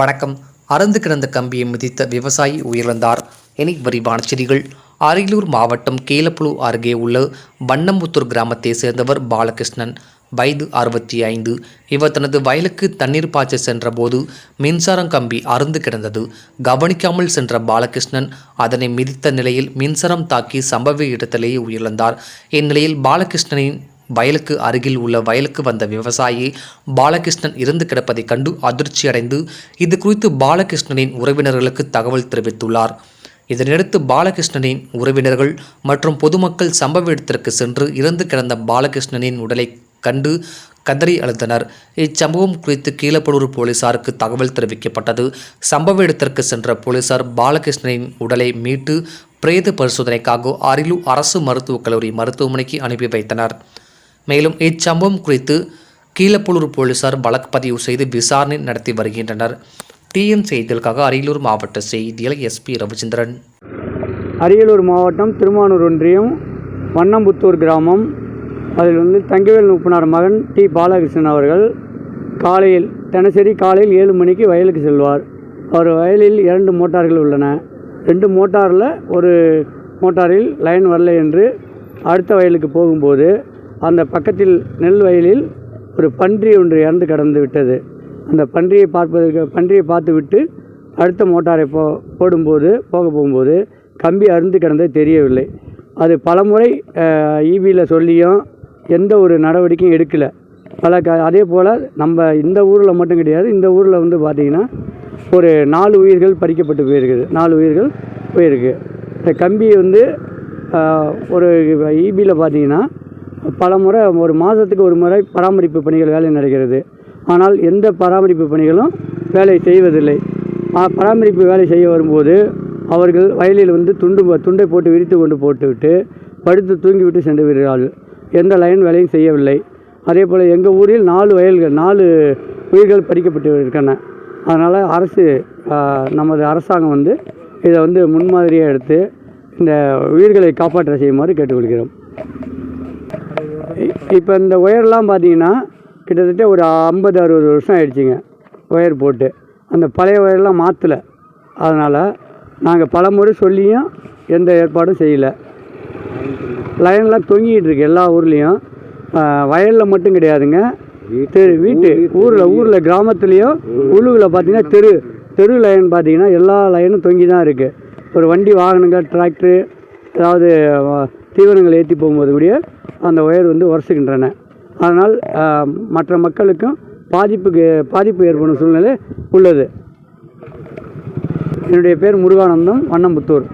வணக்கம். அறந்து கிடந்த கம்பியை மிதித்த விவசாயி உயிரிழந்தார். இனி விரிவான செய்திகள். அரியலூர் மாவட்டம் கீழப்புழு அருகே உள்ள வண்ணம்புத்தூர் கிராமத்தை சேர்ந்தவர் பாலகிருஷ்ணன். வயது அறுபத்தி ஐந்து. இவர் தனது வயலுக்கு தண்ணீர் பாய்ச்ச சென்றபோது மின்சாரம் கம்பி அறுந்து கிடந்தது. கவனிக்காமல் சென்ற பாலகிருஷ்ணன் அதனை மிதித்த நிலையில் மின்சாரம் தாக்கி சம்பவ இடத்திலேயே உயிரிழந்தார். இந்நிலையில் பாலகிருஷ்ணனின் வயலுக்கு அருகில் உள்ள வயலுக்கு வந்த விவசாயி பாலகிருஷ்ணன் இறந்து கிடப்பதைக் கண்டு அதிர்ச்சியடைந்து இது குறித்து பாலகிருஷ்ணனின் உறவினர்களுக்கு தகவல் தெரிவித்துள்ளார். இதனையடுத்து பாலகிருஷ்ணனின் உறவினர்கள் மற்றும் பொதுமக்கள் சம்பவ இடத்திற்கு சென்று இறந்து கிடந்த பாலகிருஷ்ணனின் உடலை கண்டு கதறி அழுத்தனர் இச்சம்பவம் குறித்து கீழப்படூர் போலீசாருக்கு தகவல் தெரிவிக்கப்பட்டது. சம்பவ இடத்திற்கு சென்ற போலீசார் பாலகிருஷ்ணனின் உடலை மீட்டு பிரேத பரிசோதனைக்காக அரியலூர் அரசு மருத்துவக் கல்லூரி மருத்துவமனைக்கு அனுப்பி வைத்தனர். மேலும் இச்சம்பவம் குறித்து கீழப்பலூர் போலீசார் வழக்கு பதிவு செய்து விசாரணை நடத்தி வருகின்றனர். டிஎன் செய்திகளுக்காக அரியலூர் மாவட்ட செய்தியில் எஸ்பி ரவிச்சந்திரன். அரியலூர் மாவட்டம் திருமானூர் ஒன்றியம் வண்ணம்புத்தூர் கிராமம். அதில் வந்து தங்கவேல் முப்பனார் மகன் டி. பாலகிருஷ்ணன் அவர்கள் காலையில் தினசரி காலையில் ஏழு மணிக்கு வயலுக்கு செல்வார். அவர் வயலில் இரண்டு மோட்டார்கள் உள்ளன. ரெண்டு மோட்டாரில் ஒரு மோட்டாரில் லைன் வரலை என்று அடுத்த வயலுக்கு போகும்போது அந்த பக்கத்தில் நெல் வயலில் ஒரு பன்றி ஒன்று இறந்து கடந்து விட்டது. அந்த பன்றியை பார்ப்பதற்கு பன்றியை பார்த்து விட்டு அடுத்த மோட்டாரை போ போடும்போது போக போகும்போது கம்பி அருந்து கிடந்தது தெரியவில்லை. அது பலமுறை ஈபியில் சொல்லியும் எந்த ஒரு நடவடிக்கையும் எடுக்கலை. பல க அதே போல் நம்ம இந்த ஊரில் மட்டும் கிடையாது இந்த ஊரில் வந்து பார்த்திங்கன்னா ஒரு நாலு உயிர்கள் பறிக்கப்பட்டு போயிருக்குது நாலு உயிர்கள் போயிருக்கு. இந்த கம்பி வந்து ஒரு ஈபியில் பார்த்தீங்கன்னா பல முறை ஒரு மாதத்துக்கு ஒரு முறை பராமரிப்பு பணிகள் வேலை நடக்கிறது. ஆனால் எந்த பராமரிப்பு பணிகளும் வேலை செய்வதில்லை. பராமரிப்பு வேலை செய்ய வரும்போது அவர்கள் வயலில் வந்து துண்டு துண்டை போட்டு விரித்து கொண்டு போட்டுவிட்டு படுத்து தூங்கிவிட்டு சென்று விடுகிறார்கள் எந்த லைன் வேலையும் செய்யவில்லை. அதே போல் எங்கள் ஊரில் நாலு வயல்கள் நாலு உயிர்கள் பறிக்கப்பட்டு இருக்கின்றன. அதனால் அரசு நமது அரசாங்கம் வந்து இதை வந்து முன்மாதிரியாக எடுத்து இந்த உயிர்களை காப்பாற்ற செய்யுமாறு கேட்டுக்கொள்கிறோம். இப்போ இந்த ஒயர்லாம் பார்த்தீங்கன்னா கிட்டத்தட்ட ஒரு ஐம்பது அறுபது வருஷம் ஆயிடுச்சுங்க. ஒயர் போட்டு. அந்த பழைய ஒயர்லாம் மாற்றலை அதனால் நாங்கள் பல முறை சொல்லியும் எந்த ஏற்பாடும் செய்யலை. லைன்லாம் தொங்கிட்டு இருக்கு எல்லா ஊர்லேயும். வயலில் மட்டும் கிடையாதுங்க. தெரு வீட்டு ஊரில் ஊரில் கிராமத்துலேயும் உள்ளுவில் பார்த்தீங்கன்னா தெரு தெரு லைன் பார்த்தீங்கன்னா எல்லா லைனும் தொங்கி தான் இருக்குது ஒரு வண்டி வாகனங்கள் டிராக்டரு ஏதாவது அஹ், தீவனங்கள் ஏற்றி போகும்போது கூட அந்த ஒயர் வந்து உரசுகின்றன. அதனால் மற்ற மக்களுக்கும் பாதிப்புக்கு பாதிப்பு ஏற்படும் சூழ்நிலை உள்ளது. என்னுடைய பேர் முருகானந்தம் வண்ணம்புத்தூர்.